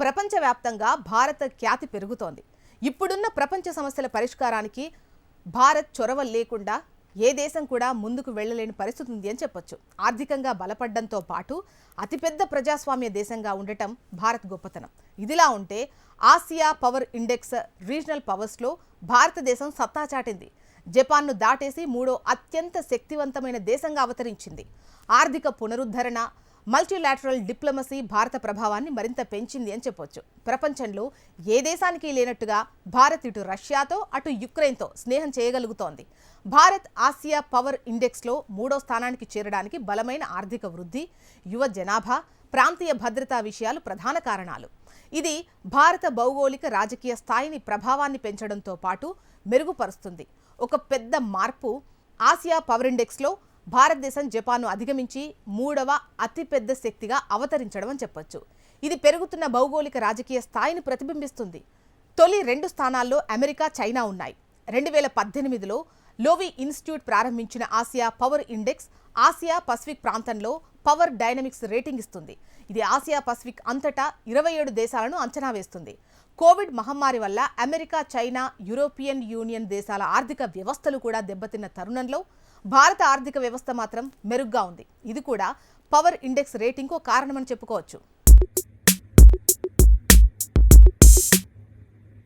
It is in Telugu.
ప్రపంచవ్యాప్తంగా భారత ఖ్యాతి పెరుగుతోంది. ఇప్పుడున్న ప్రపంచ సమస్యల పరిష్కారానికి భారత్ చొరవ లేకుండా ఏ దేశం కూడా ముందుకు వెళ్ళలేని పరిస్థితి ఉంది అని చెప్పొచ్చు. ఆర్థికంగా బలపడడంతో పాటు అతిపెద్ద ప్రజాస్వామ్య దేశంగా ఉండటం భారత్ గొప్పతనం. ఇదిలా ఉంటే ఆసియా పవర్ ఇండెక్స్ రీజనల్ పవర్స్లో భారతదేశం సత్తా చాటింది. జపాన్ను దాటేసి మూడో అత్యంత శక్తివంతమైన దేశంగా అవతరించింది. ఆర్థిక పునరుద్ధరణ మల్టీలాటరల్ డిప్లొమసీ భారత ప్రభావాన్ని మరింత పెంచింది అని చెప్పొచ్చు. ప్రపంచంలో ఏ దేశానికి లేనట్టుగా భారత్ ఇటు రష్యాతో అటు యుక్రెయిన్తో స్నేహం చేయగలుగుతోంది. భారత్ ఆసియా పవర్ ఇండెక్స్లో మూడో స్థానానికి చేరడానికి బలమైన ఆర్థిక వృద్ధి యువ జనాభా ప్రాంతీయ భద్రతా విషయాలు ప్రధాన కారణాలు. ఇది భారత భౌగోళిక రాజకీయ స్థాయిని ప్రభావాన్ని పెంచడంతో పాటు మెరుగుపరుస్తుంది. ఒక పెద్ద మార్పు ఆసియా పవర్ ఇండెక్స్లో భారతదేశం జపాన్ను అధిగమించి మూడవ అతిపెద్ద శక్తిగా అవతరించడం అని చెప్పొచ్చు. ఇది పెరుగుతున్న భౌగోళిక రాజకీయ స్థాయిని ప్రతిబింబిస్తుంది. తొలి రెండు స్థానాల్లో అమెరికా చైనా ఉన్నాయి. రెండు వేల పద్దెనిమిదిలో లోవి ఇన్స్టిట్యూట్ ప్రారంభించిన Asia power index Asia Pacific ప్రాంతంలో పవర్ డైనమిక్స్ రేటింగ్ ఇస్తుంది. ఇది ఆసియా పసిఫిక్ అంతటా ఇరవై ఏడు దేశాలను అంచనా వేస్తుంది. కోవిడ్ మహమ్మారి వల్ల అమెరికా చైనా యూరోపియన్ యూనియన్ దేశాల ఆర్థిక వ్యవస్థలు కూడా దెబ్బతిన్న తరుణంలో భారత ఆర్థిక వ్యవస్థ మాత్రం మెరుగ్గా ఉంది. ఇది కూడా పవర్ ఇండెక్స్ రేటింగ్కు కారణమని చెప్పుకోవచ్చు.